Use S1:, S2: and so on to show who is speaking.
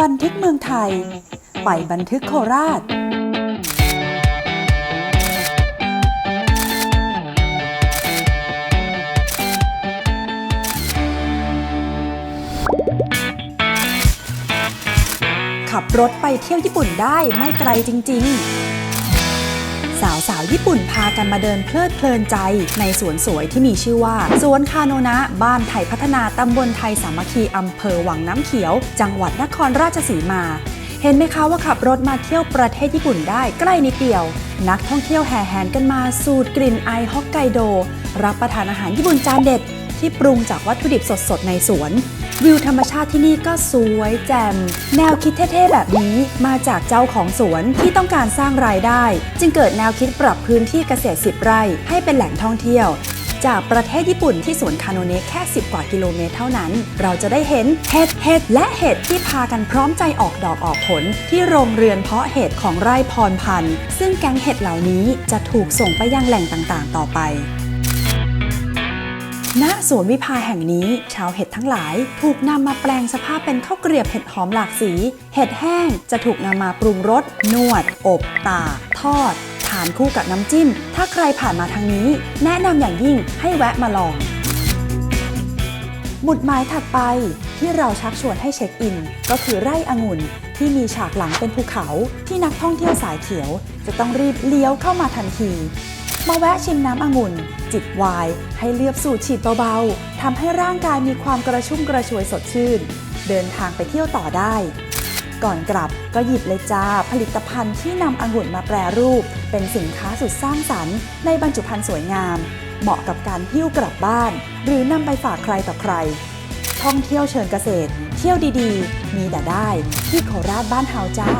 S1: บันทึกเมืองไทย ไปบันทึกโคราช ขับรถไปเที่ยวญี่ปุ่นได้ไม่ไกลจริง ๆ สาวสาวๆญี่ปุ่นพากันมาเดินเพลิดเพลินใจ ในสวนสวยที่มีชื่อว่า สวนคาโนนะบ้านไทยพัฒนาตำบลไทยสามัคคีอำเภอวังน้ำเขียว จังหวัดนครราชสีมา เห็นไหมคะว่าขับรถมาเที่ยวประเทศญี่ปุ่นได้ใกล้นิดเดียว นักท่องเที่ยวแห่แหนกันมาสูดกลิ่นไอฮอกไกโด รับประทานอาหารญี่ปุ่นจานเด็ดที่ปรุงจากวัตถุดิบสดๆในสวน วิวธรรมชาติที่นี่ก็สวยแจ่มแนวคิดเท่ๆแบบนี้มาจากเจ้าของสวนที่ต้องการสร้างรายได้ จึงเกิดแนวคิดปรับพื้นที่เกษตร 10 ไร่ ให้เป็นแหล่งท่องเที่ยว จากประเทศญี่ปุ่นที่สวนคาโนเนะแค่ 10 กว่ากิโลเมตรเท่านั้น เราจะได้เห็นเห็ดเห็ดและเห็ดที่พากันพร้อมใจออกดอกออกผล ที่โรงเรือนเพาะเห็ดของไร่พรพันธ์ซึ่งแกงเห็ดเหล่านี้จะถูกส่งไปยังแหล่งต่างๆ ต่อไป ณสวนวิภาแห่งนี้ ชาวเห็ดทั้งหลาย ถูกนำมาแปลงสภาพเป็นข้าวเกรียบเห็ดหอมหลากสี เห็ดแห้งจะถูกนำมาปรุงรสนวด อบตากทอดทานคู่กับน้ำจิ้ม ถ้าใครผ่านมาทางนี้ แนะนำอย่างยิ่งให้แวะมาลองหมุดหมายถัดไปที่เราชักชวนให้เช็คอิน ก็คือไร่องุ่นที่มีฉากหลังเป็นภูเขา ที่นักท่องเที่ยวสายเขียว จะต้องรีบเลี้ยวเข้ามาทันที มาแวะชิมน้ำองุ่น จิบวน์ให้เลือบสูดฉีดเบาๆทำให้ร่างกายมีความกระชุ่มกระชวยสดชื่น เดินทางไปเที่ยวต่อได้ ก่อนกลับก็หยิบเลยจ้าผลิตภัณฑ์ที่นำองุ่นมาแปรรูป เป็นสินค้าสุดสร้างสรรค์ในบรรจุภัณฑ์สวยงาม เหมาะกับการหิ้วกลับบ้าน หรือนำไปฝากใครต่อใคร ท่องเที่ยวเชิญเกษตร เที่ยวดีๆ มีแต่ได้ ที่โคราชบ้านเฮาจ้า